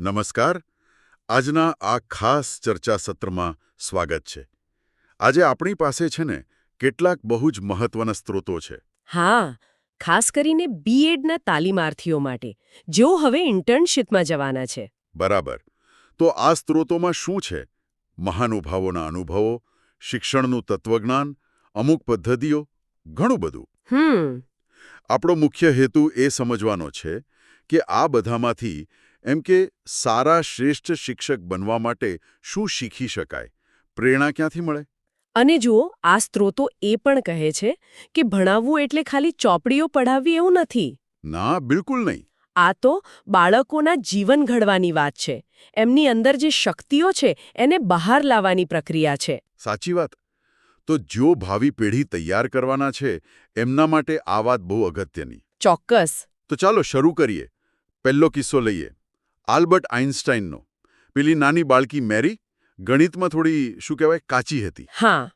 નમસ્કાર. આજના આ ખાસ ચર્ચા સત્રમાં સ્વાગત છે. આજે આપણી પાસે છે ને કેટલાક બહુ જ મહત્વના સ્ત્રોતો છે. હા ખાસ કરીને બીએડના તાલીમાર્થીઓ માટે જેઓ હવે ઇન્ટર્નશીપમાં જવાના છે. બરાબર. તો આ સ્ત્રોતોમાં શું છે? મહાનુભાવોના અનુભવો શિક્ષણનું તત્વજ્ઞાન અમુક પદ્ધતિઓ ઘણું બધું. હમ. આપણો મુખ્ય હેતુ એ સમજવાનો છે કે આ બધામાંથી એમ કે સારા શ્રેષ્ઠ શિક્ષક બનવા માટે શું શીખી શકાય? પ્રેરણા ક્યાંથી મળે? અને જુઓ આ સ્ત્રોતો એ પણ કહે છે કે ભણાવવું એટલે ખાલી ચોપડીઓ પઢાવવી એવું નથી. ના બિલકુલ નહીં. આ તો બાળકોના જીવન ઘડવાની વાત છે. એમની અંદર જે શક્તિઓ છે એને બહાર લાવવાની પ્રક્રિયા છે. સાચી વાત. તો જો ભાવિ પેઢી તૈયાર કરવાના છે એમના માટે આ વાત બહુ અગત્યની. ચોક્કસ. તો ચાલો શરૂ કરીએ. પહેલો કિસ્સો લઈએ. આલ્બર્ટ આઇન્સ્ટાઈનનો પેલી નાની બાળકી મેરી ગણિતમાં થોડી શું કહેવાય કાચી હતી. હા.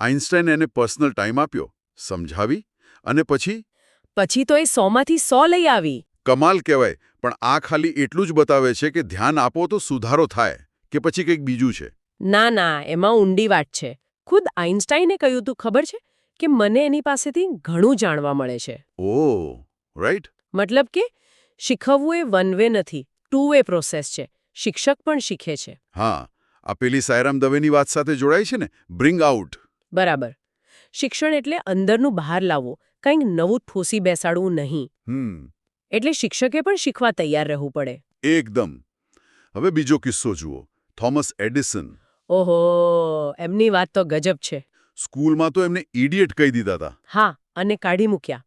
આઇન્સ્ટાઈને એને પર્સનલ ટાઈમ આપ્યો સમજાવી અને પછી? પછી તો એ સોમાંથી સો લઈ આવી. કમાલ કહેવાય પણ આ ખાલી એટલું જ બતાવે છે કે ધ્યાન આપો તો સુધારો થાય કે પછી કંઈક બીજું છે. ના ના એમાં ઊંડી વાત છે. ખુદ આઇન્સ્ટાઈને કહ્યું તું ખબર છે? કે મને એની પાસેથી ઘણું જાણવા મળે છે. Oh right. મતલબ કે શીખવવું એ વન વે નથી. ટુ વે પ્રોસેસ છે. શિક્ષક પણ શીખે છે. હા આ પેલી સાયરામ દવેની વાત સાથે જોડાય છે ને? બ્રિંગ આઉટ બરાબર. શિક્ષણ એટલે અંદરનું બહાર લાવવું. કંઈક નવું ઠોસી બેસાડવું નહીં. હમ. એટલે શિક્ષકે પણ શીખવા તૈયાર રહેવું પડે. એકદમ. હવે બીજો કિસ્સો જુઓ. Thomas Edison. ઓહો એમની વાત તો ગજબ છે. સ્કૂલમાં તો એમને ઇડિયટ કહી દીધા હતા હા અને કાઢી મૂક્યા.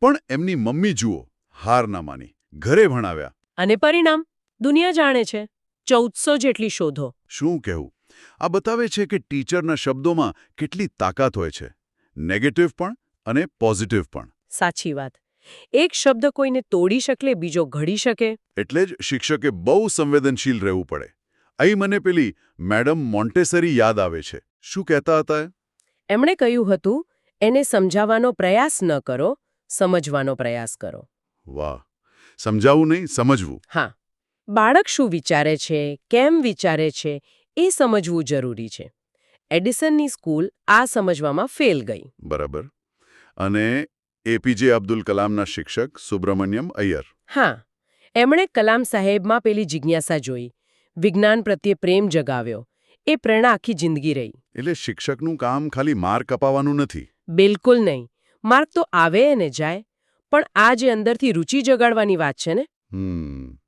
પણ એમની મમ્મી જુઓ હાર ના માની. ઘરે ભણાવ્યા. અને પરિણામ? દુનિયા જાણે છે. ચૌદસો જેટલી શોધો. શું કહેવું? આ બતાવે છે કે ટીચરના શબ્દોમાં કેટલી તાકાત હોય છે. નેગેટિવ પણ અને પોઝિટિવ પણ. સાચી વાત. એક શબ્દ કોઈને તોડી શકે બીજો ઘડી શકે. એટલે જ શિક્ષકે બહુ સંવેદનશીલ રહેવું પડે. અહીં મને પેલી મેડમ મોન્ટેસરી યાદ આવે છે. શું કહેતા હતા એમણે કહ્યું હતું એને સમજાવવાનો પ્રયાસ ન કરો સમજવાનો પ્રયાસ કરો. વાહ. સમજાવવું નહીં સમજવું. હા. બાળક શું વિચારે છે કેમ વિચારે છે એ સમજવું જરૂરી છે. એડિસનની સ્કૂલ આ સમજવામાં ફેલ ગઈ. બરાબર. અને એપીજે અબ્દુલ કલામના શિક્ષક સુબ્રમણ્યમ અય્યર. હા. એમણે કલામ સાહેબમાં પેલી જિજ્ઞાસા જોઈ. વિજ્ઞાન પ્રત્યે પ્રેમ જગાવ્યો. એ પ્રેરણા આખી જિંદગી રહી. એટલે શિક્ષકનું કામ ખાલી માર્ક અપાવવાનું નથી? બિલકુલ નહીં. માર્ક તો આવે અને જાય. પણ આ જે અંદરથી રુચિ જગાડવાની વાત છે ને? હમ.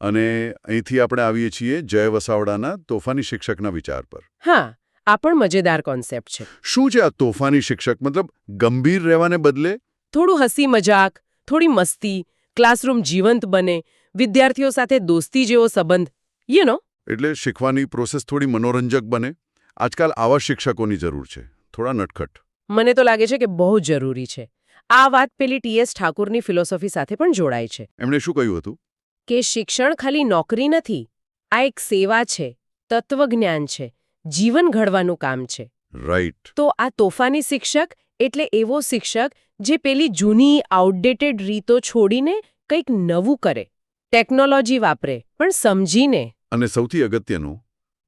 અને અહીંથી આપણે આવીએ છીએ જય વસાવડાના તોફાની શિક્ષકના વિચાર પર. હા આ પણ મજેદાર કોન્સેપ્ટ છે. શું છે આ તોફાની શિક્ષક? મતલબ ગંભીર રહેવાને બદલે? થોડું હસી મજાક થોડી મસ્તી ક્લાસરૂમ જીવંત બને વિદ્યાર્થીઓ સાથે દોસ્તી જેવો સંબંધ યુ નો એટલે શીખવાની પ્રોસેસ થોડી મનોરંજક બને. આજકાલ આવા શિક્ષકોની જરૂર છે. થોડા નટખટ. મને તો લાગે છે કે બહુ જરૂરી છે. આ વાત પેલી ટીએસ ઠાકુરની ફિલોસોફી સાથે પણ જોડાય છે. એમણે શું કહ્યું હતું? કે શિક્ષણ ખાલી નોકરી નથી આ એક સેવા છે તત્વજ્ઞાન છે જીવન ઘડવાનું કામ છે. રાઈટ તો આ તોફાની શિક્ષક એટલે એવો શિક્ષક જે પેલી જૂની આઉટડેટેડ રીતો છોડીને કંઈક નવું કરે ટેકનોલોજી વાપરે પણ સમજીને. અને સૌથી અગત્યનું?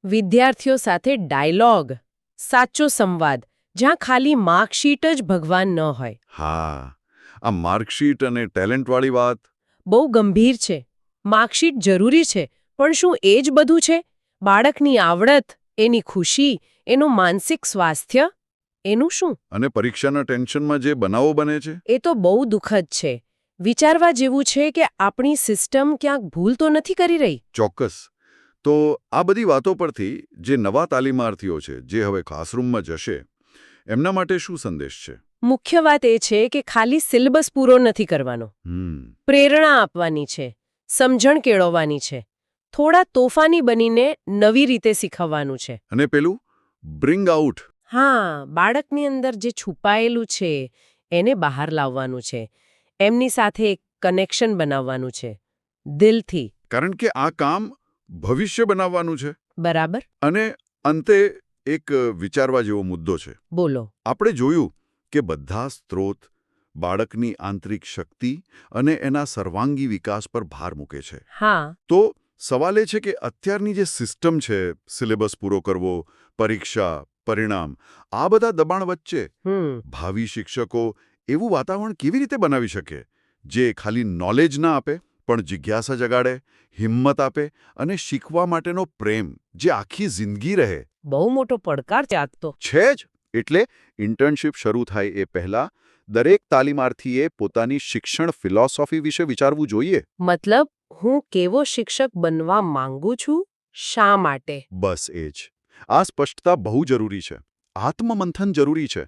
વિદ્યાર્થીઓ સાથે ડાયલોગ સાચો સંવાદ જ્યાં ખાલી માર્કશીટ જ ભગવાન ન હોય. હા આ માર્કશીટ અને ટેલેન્ટવાળી વાત. બહુ ગંભીર છે. માર્કશીટ જરૂરી છે પણ શું એ જ બધું છે? બાળકની આવડત એની ખુશી એનું માનસિક સ્વાસ્થ્ય એનું શું? અને પરીક્ષાના ટેન્શનમાં જે બનાવો બને છે? એ તો બહુ દુઃખદ છે. વિચારવા જેવું છે કે આપણી સિસ્ટમ ક્યાંક ભૂલ તો નથી કરી રહી? ચોક્કસ. તો આ બધી વાતો પરથી જે નવા તાલીમાર્થીઓ છે જે હવે ક્લાસરૂમમાં જશે એમના માટે શું સંદેશ છે? મુખ્ય વાત એ છે કે ખાલી સિલેબસ પૂરો નથી કરવાનો. પ્રેરણા આપવાની છે સમજણ કેળવવાની છે થોડા તોફાની બનીને નવી રીતે શીખવવાનું છે. અને પેલું બ્રિંગ આઉટ હા બાળકની અંદર જે છુપાયેલું છે એને બહાર લાવવાનું છે એમની સાથે એક કનેક્શન બનાવવાનું છે દિલથી. કારણ કે આ કામ ભવિષ્ય બનાવવાનું છે. બરાબર? અને અંતે એક વિચારવા જેવો મુદ્દો છે. બોલો. આપણે જોયું કે બધા સ્ત્રોત બાળકની આંતરિક શક્તિ અને એના સર્વાંગી વિકાસ પર ભાર મૂકે છે. હા. તો સવાલ એ છે કે અત્યારની જે સિસ્ટમ છે સિલેબસ પૂરો કરવો પરીક્ષા પરિણામ આ બધા દબાણ વચ્ચે ભાવિ શિક્ષકો એવું વાતાવરણ કેવી રીતે બનાવી શકે? જે ખાલી નોલેજ ના આપે પણ જિજ્ઞાસા જગાડે હિંમત આપે અને શીખવા માટેનો પ્રેમ જે આખી જિંદગી રહે બહુ મોટો પડકાર છે તો છે જ એટલે ઇન્ટર્નશિપ શરૂ થાય એ પહેલા દરેક તાલીમાર્થીએ પોતાની શિક્ષણ ફિલોસોફી વિશે વિચારવું જોઈએ. મતલબ હું કેવો શિક્ષક બનવા માંગુ છું? શા માટે? બસ એ જ. આ સ્પષ્ટતા બહુ જરૂરી છે. આત્મમંથન જરૂરી છે.